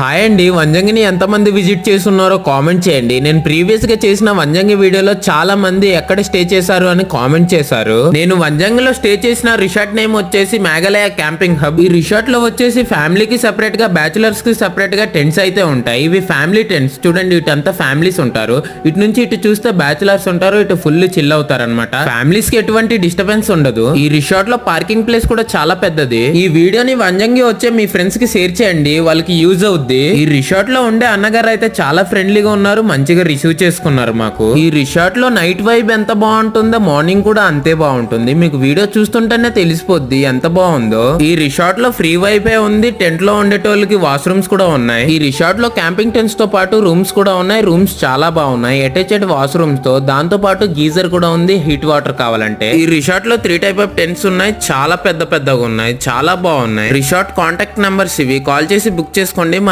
Hi అండి వంజంగిని ఎంతమంది visit చేస్తున్నారో కామెంట్ చేయండి. నేను ప్రీవియస్గా చేసిన వంజంగి వీడియోలో చాలా మంది ఎక్కడ స్టే చేశారు అని కామెంట్ చేశారు. నేను వంజంగిలో స్టే చేసిన రిసార్ట్ నేమ్ వచ్చేసి మేఘాలయ క్యాంపింగ్ హబ్. ఈ రిసార్ట్లో వచ్చేసి ఫ్యామిలీకి సెపరేట్గా బ్యాచులర్స్కి సెపరేట్గా టెంట్స్ అయితే ఉంటాయి. ఇవి ఫ్యామిలీ టెంట్స్. చూడండి ఇటు అంతా ఫ్యామిలీస్ ఉంటారు. ఇటు నుంచి ఇటు చూస్తే బ్యాచులర్స్ ఉంటారు ఇటు ఫుల్ చిల్ అవుతారు అనమాట ఫ్యామిలీస్కి ఎటువంటి డిస్టర్బెన్స్ ఉండదు. ఈ రిసార్ట్లో పార్కింగ్ ప్లేస్ కూడా చాలా పెద్దది. ఈ వీడియోని వంజంగి వచ్చే మీ ఫ్రెండ్స్కి షేర్ చేయండి. వాళ్ళకి యూజ్ అవుద్ది ఈ రిసార్ట్లో ఉండే అన్నగారు అయితే చాలా ఫ్రెండ్లీగా ఉన్నారు మంచిగా రిసీవ్ చేసుకున్నారు మాకు. ఈ రిసార్ట్లో నైట్ వైబ్ ఎంత బాగుంటుందో మార్నింగ్ కూడా అంతే బాగుంటుంది. మీకు వీడియో చూస్తుంటేనే తెలిసిపోద్ది ఎంత బాగుందో. ఈ రిసార్ట్లో ఫ్రీ వైఫై ఉంది టెంట్లో ఉండేటోళ్ళకి వాష్రూమ్స్ కూడా ఉన్నాయి. ఈ రిసార్ట్లో క్యాంపింగ్ టెంట్స్తో పాటు రూమ్స్ కూడా ఉన్నాయి రూమ్స్ చాలా బాగున్నాయి. అటాచ్డ్ వాష్రూమ్స్తో దాంతో పాటు గీజర్ కూడా ఉంది హీట్ వాటర్ కావాలంటే. ఈ రిసార్ట్లో త్రీ టైప్ ఆఫ్ టెంట్స్ ఉన్నాయి చాలా పెద్ద పెద్దగా ఉన్నాయి చాలా బాగున్నాయి. రిసార్ట్ కాంటాక్ట్ నెంబర్స్ ఇవి కాల్ చేసి బుక్ చేసుకోండి మన